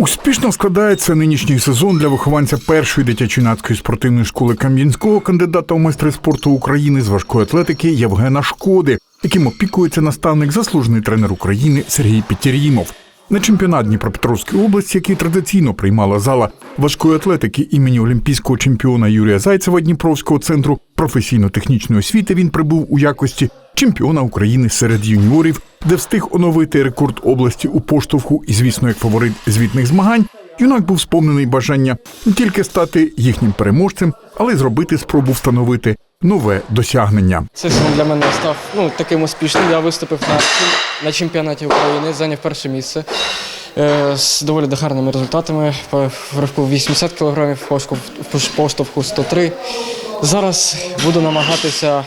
Успішно складається нинішній сезон для вихованця першої дитячо-юнацької спортивної школи Кам'янського кандидата у майстри спорту України з важкої атлетики Євгена Шкоди, яким опікується наставник заслужений тренер України Сергій Петір'їмов. На чемпіонат Дніпропетровської області, який традиційно приймала зала важкої атлетики імені олімпійського чемпіона Юрія Зайцева Дніпровського центру професійно-технічної освіти, він прибув у якості чемпіона України серед юніорів, де встиг оновити рекорд області у поштовху і, звісно, як фаворит звітних змагань. Юнак був сповнений бажання не тільки стати їхнім переможцем, але й зробити спробу встановити нове досягнення. Сезон для мене став ну, таким успішним. Я виступив на, на чемпіонаті України, зайняв перше місце е, з доволі гарними результатами. В ривку 80 кг, в поштовху 103. Зараз буду намагатися,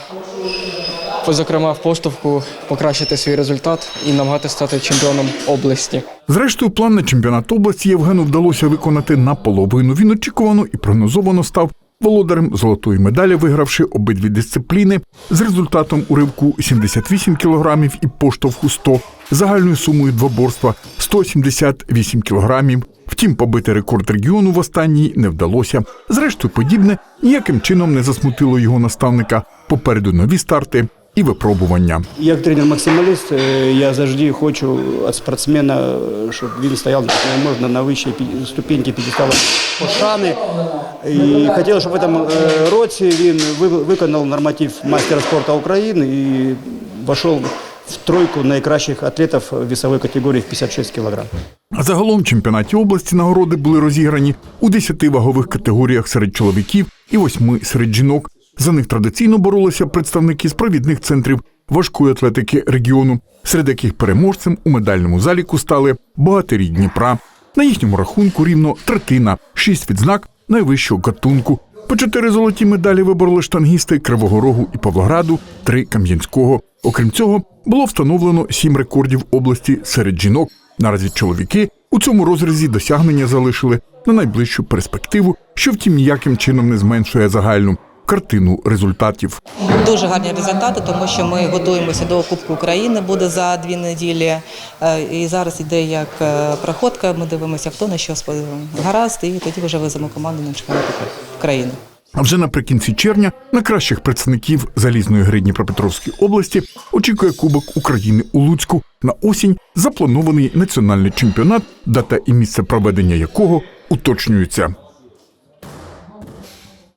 зокрема в поштовху, покращити свій результат і намагатися стати чемпіоном області. Зрештою, план на чемпіонат області Євгену вдалося виконати наполовину. Він очікувано і прогнозовано став володарем золотої медалі, вигравши обидві дисципліни з результатом у ривку 78 кілограмів і поштовху 100, загальною сумою двоборства 178 кілограмів. Втім, побити рекорд регіону в останній не вдалося. Зрештою, подібне ніяким чином не засмутило його наставника. Попереду нові старти і випробування. Як тренер-максималіст, е, я завжди хочу від спортсмена, е, щоб він стояв як можна на вищій пі- ступеньці підістала пошани. І хотів, щоб в цьому е, році він виконав норматив майстера спорту України і вийшов в тройку найкращих атлетів весової категорії в 56 кг. Загалом в чемпіонаті області нагороди були розіграні у 10 вагових категоріях серед чоловіків і 8 серед жінок. За них традиційно боролися представники з провідних центрів важкої атлетики регіону, серед яких переможцем у медальному заліку стали богатирі Дніпра. На їхньому рахунку рівно третина, шість відзнак найвищого гатунку. По чотири золоті медалі вибороли штангісти Кривого Рогу і Павлограду, три Кам'янського. Окрім цього, було встановлено сім рекордів області серед жінок. Наразі чоловіки у цьому розрізі досягнення залишили на найближчу перспективу, що втім ніяким чином не зменшує загальну картину результатів. Дуже гарні результати, тому що ми готуємося до Кубку України. Буде за дві неділі. Е, І зараз іде як е, проходка. Ми дивимося, хто на що гаразд, і тоді вже веземо команду на чемпіонат України. А вже наприкінці червня на кращих представників залізної гри Дніпропетровської області очікує Кубок України у Луцьку. На осінь запланований національний чемпіонат, дата і місце проведення якого уточнюються.